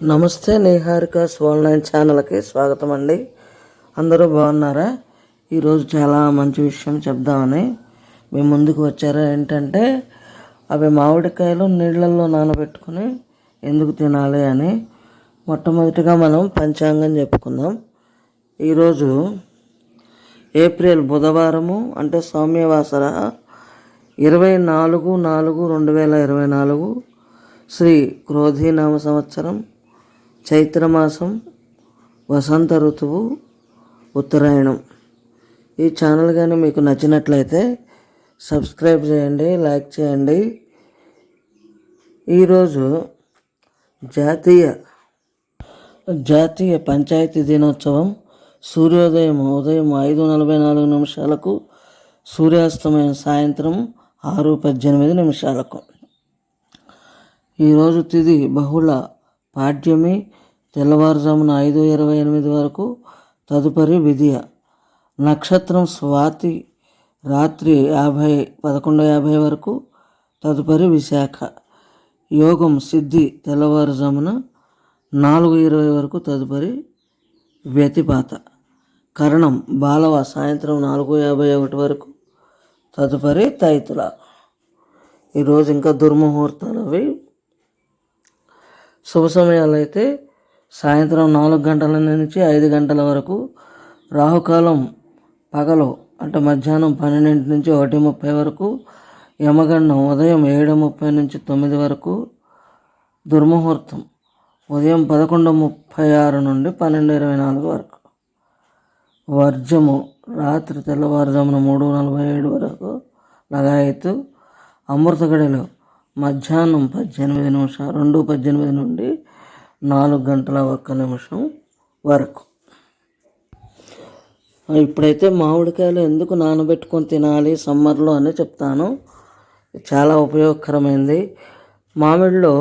నమస్తే నిహారిక నైన్ ఛానల్కి స్వాగతం అండి అందరూ బాగున్నారా? ఈరోజు చాలా మంచి విషయం చెప్దామని మీ ముందుకు వచ్చారా? ఏంటంటే అవి మామిడికాయలు నీళ్ళల్లో నానబెట్టుకుని ఎందుకు తినాలి అని మొట్టమొదటిగా మనం పంచాంగం చెప్పుకుందాం. ఈరోజు ఏప్రిల్ బుధవారము అంటే సౌమ్యవాసర ఇరవై నాలుగు నాలుగు రెండు వేల ఇరవై నాలుగు శ్రీ క్రోధీనామ సంవత్సరం చైత్రమాసం వసంత ఋతువు ఉత్తరాయణం. ఈ ఛానల్ కానీ మీకు నచ్చినట్లయితే సబ్స్క్రైబ్ చేయండి లైక్ చేయండి. ఈరోజు జాతీయ జాతీయ పంచాయతీ దినోత్సవం సూర్యోదయం ఉదయం ఐదు నలభై నాలుగు నిమిషాలకు సూర్యాస్తమయం సాయంత్రం ఆరు పద్దెనిమిది నిమిషాలకు. ఈరోజు తిది బహుళ పాడ్యమి తెల్లవారుజామున ఐదు ఇరవై ఎనిమిది వరకు తదుపరి విధియ. నక్షత్రం స్వాతి రాత్రి యాభై పదకొండు యాభై వరకు తదుపరి విశాఖ. యోగం సిద్ధి తెల్లవారుజామున నాలుగు ఇరవై వరకు తదుపరి వ్యతిపాత. కరణం బాలవ సాయంత్రం నాలుగు యాభై ఒకటి వరకు తదుపరి తైతుల. ఈరోజు ఇంకా దుర్ముహూర్తాలు అవి శుభ సమయాలు అయితే సాయంత్రం నాలుగు గంటల నుంచి ఐదు గంటల వరకు రాహుకాలం పగలు అంటే మధ్యాహ్నం పన్నెండింటి నుంచి ఒకటి ముప్పై వరకు యమగండం ఉదయం ఏడు ముప్పై నుంచి తొమ్మిది వరకు దుర్ముహూర్తం ఉదయం పదకొండు ముప్పై ఆరు నుండి పన్నెండు ఇరవై నాలుగు వరకు. వర్జము రాత్రి తెల్లవారుజామున మూడు నలభై ఏడు వరకు లగాయత్తు అమృత గడిలో మధ్యాహ్నం పద్దెనిమిది నిమిషాలు రెండు పద్దెనిమిది నుండి నాలుగు గంటల ఒక్క నిమిషం వరకు. ఇప్పుడైతే మామిడికాయలు ఎందుకు నానబెట్టుకొని తినాలి సమ్మర్లో అని చెప్తాను. చాలా ఉపయోగకరమైంది. మామిడిలో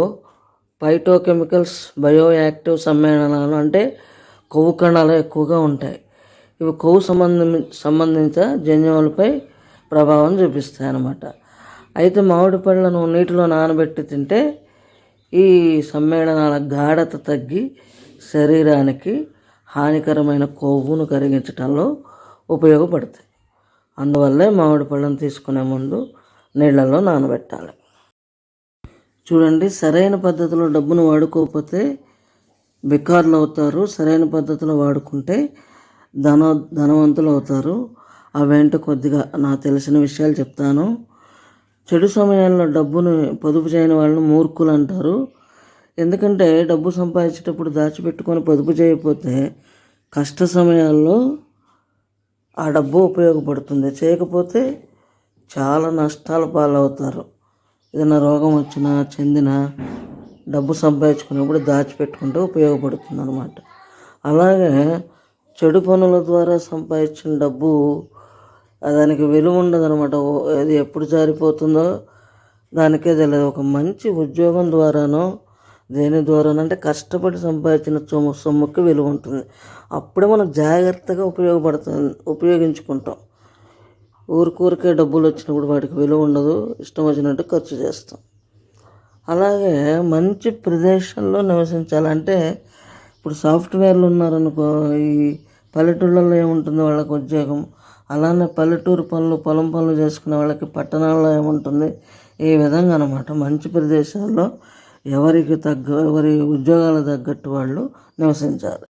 పైటోకెమికల్స్ బయో యాక్టివ్ సమ్మేళనాలు అంటే కొవ్వు కణాలు ఎక్కువగా ఉంటాయి. ఇవి కొవ్వు సంబంధం సంబంధిత జన్యువులపై ప్రభావం చూపిస్తాయి అన్నమాట అయితే మామిడి పళ్ళను నీటిలో నానబెట్టి తింటే ఈ సమ్మేళనాల గాఢత తగ్గి శరీరానికి హానికరమైన కొవ్వును కరిగించడంలో ఉపయోగపడతాయి అందువల్లే మామిడి పళ్ళను తీసుకునే ముందు నీళ్ళలో నానబెట్టాలి. చూడండి సరైన పద్ధతిలో డబ్బును వాడుకోకపోతే బికార్లు అవుతారు. సరైన పద్ధతిలో వాడుకుంటే ధన ధనవంతులు అవుతారు. అవేంటో కొద్దిగా నాకు తెలిసిన విషయాలు చెప్తాను. చెడు సమయాల్లో డబ్బును పొదుపు చేయని వాళ్ళని మూర్ఖులు అంటారు. ఎందుకంటే డబ్బు సంపాదించేటప్పుడు దాచిపెట్టుకొని పొదుపు చేయకపోతే కష్ట సమయాల్లో ఆ డబ్బు ఉపయోగపడుతుంది. చేయకపోతే చాలా నష్టాల పాలవుతారు. ఏదైనా రోగం వచ్చినా చెందిన డబ్బు సంపాదించుకున్నప్పుడు దాచిపెట్టుకుంటే ఉపయోగపడుతుంది అనమాట అలాగే చెడు పనుల ద్వారా సంపాదించిన డబ్బు దానికి విలువ ఉండదు అనమాట అది ఎప్పుడు జారిపోతుందో దానికే తెలియదు. ఒక మంచి ఉద్యోగం ద్వారానో దేని ద్వారానో అంటే కష్టపడి సంపాదించిన సొమ్ము సొమ్ముకి విలువ ఉంటుంది. అప్పుడే మనం జాగ్రత్తగా ఉపయోగపడుతుంది ఉపయోగించుకుంటాం. ఊరికూరికే డబ్బులు వచ్చినప్పుడు వాటికి విలువ ఉండదు. ఇష్టం వచ్చినట్టు ఖర్చు చేస్తాం. అలాగే మంచి ప్రదేశంలో నివసించాలంటే ఇప్పుడు సాఫ్ట్వేర్లు ఉన్నారనుకో ఈ పల్లెటూళ్ళల్లో ఏముంటుంది? వాళ్ళకి ఉద్యోగం. అలానే పల్లెటూరు పనులు పొలం పనులు చేసుకునే వాళ్ళకి పట్టణాల్లో ఏముంటుంది? ఈ విధంగా అనమాట మంచి ప్రదేశాల్లో ఎవరికి తగ్గ ఎవరి ఉద్యోగాలు తగ్గట్టు వాళ్ళు నివసించాలి.